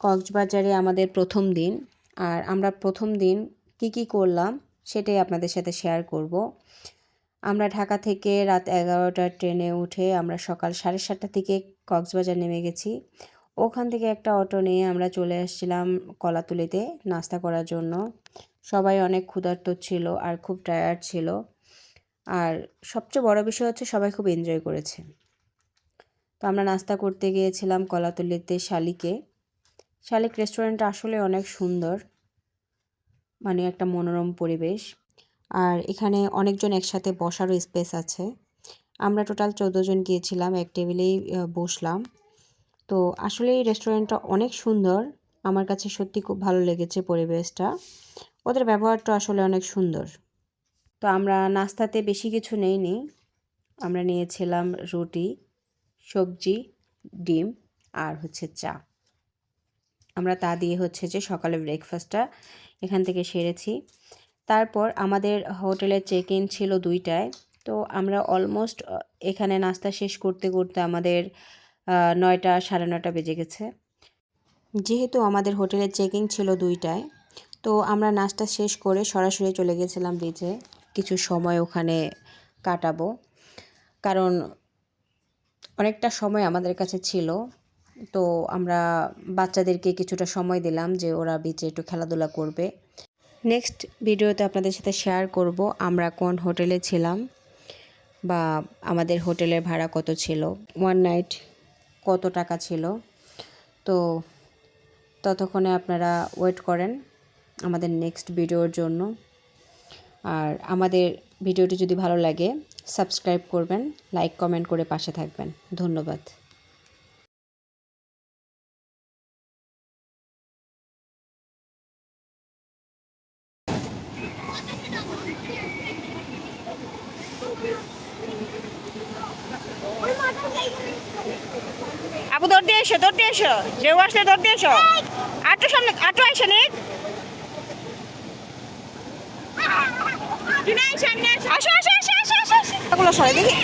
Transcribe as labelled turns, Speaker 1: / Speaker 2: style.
Speaker 1: কক্সবাজারে আমাদের প্রথম দিন। আর আমরা প্রথম দিন কি কি করলাম সেটাই আপনাদের সাথে শেয়ার করব। আমরা ঢাকা থেকে রাত এগারোটার ট্রেনে উঠে আমরা সকাল সাড়ে সাতটা থেকে কক্সবাজার নেমে গেছি। ওখান থেকে একটা অটো নিয়ে আমরা চলে আসছিলাম কলাতুলিতে নাস্তা করার জন্য। সবাই অনেক ক্ষুধার্ত ছিল আর খুব টায়ার্ড ছিল। আর সবচেয়ে বড় বিষয় হচ্ছে সবাই খুব এনজয় করেছে। তো আমরা নাস্তা করতে গিয়েছিলাম কলাতলিতে শালিকে। শালিক রেস্টুরেন্টটা আসলে অনেক সুন্দর। মানে একটা মনোরম পরিবেশ। আর এখানে অনেকজন একসাথে বসারও স্পেস আছে। আমরা টোটাল চোদ্দ জন গিয়েছিলাম, এক টেবিলেই বসলাম। তো আসলে এই রেস্টুরেন্টটা অনেক সুন্দর। আমার কাছে সত্যি খুব ভালো লেগেছে পরিবেশটা। ওদের ব্যবহারটা আসলে অনেক সুন্দর। তো আমরা নাস্তাতে বেশি কিছু নেইনি। আমরা নিয়েছিলাম রুটি, সবজি, ডিম আর হচ্ছে চা। আমরা তা দিয়ে হচ্ছে যে সকালে ব্রেকফাস্টটা এখান থেকে সেরেছি। তারপর আমাদের হোটেলের চেক ইন ছিল দুইটায়। তো আমরা অলমোস্ট এখানে নাস্তা শেষ করতে করতে আমাদের নয়টা, সাড়ে নয়টা বেজে গেছে। যেহেতু আমাদের হোটেলের চেকিং ছিল দুইটায়, তো আমরা নাস্তা শেষ করে সরাসরি চলে গেছিলাম বিচে কিছু সময় ওখানে কাটাবো। কারণ অনেকটা সময় আমাদের কাছে ছিল। তো আমরা বাচ্চাদেরকে কিছুটা সময় দিলাম যে ওরা বিচে একটু খেলাধুলা করবে। নেক্সট ভিডিওতে আপনাদের সাথে শেয়ার করব আমরা কোন হোটেলে ছিলাম বা আমাদের হোটেলের ভাড়া কত ছিল। ওয়ান নাইট কত টাকা ছিল। তো ততক্ষণে আপনারা ওয়েট করেন আমাদের নেক্সট ভিডিওর জন্য। আর আমাদের ভিডিওটি যদি ভালো লাগে সাবস্ক্রাইব করবেন লাইক কমেন্ট করে পাশে থাকবেন। ধন্যবাদ।
Speaker 2: আবু দৌড় দিয়ে এসো দৌড় দিয়ে এসো। ঢেউ আসলে দৌড় দিয়ে এসো। আটু সামনে আটু আইসে নি আসো। আসো আসো আসো আসো সরে দেখি।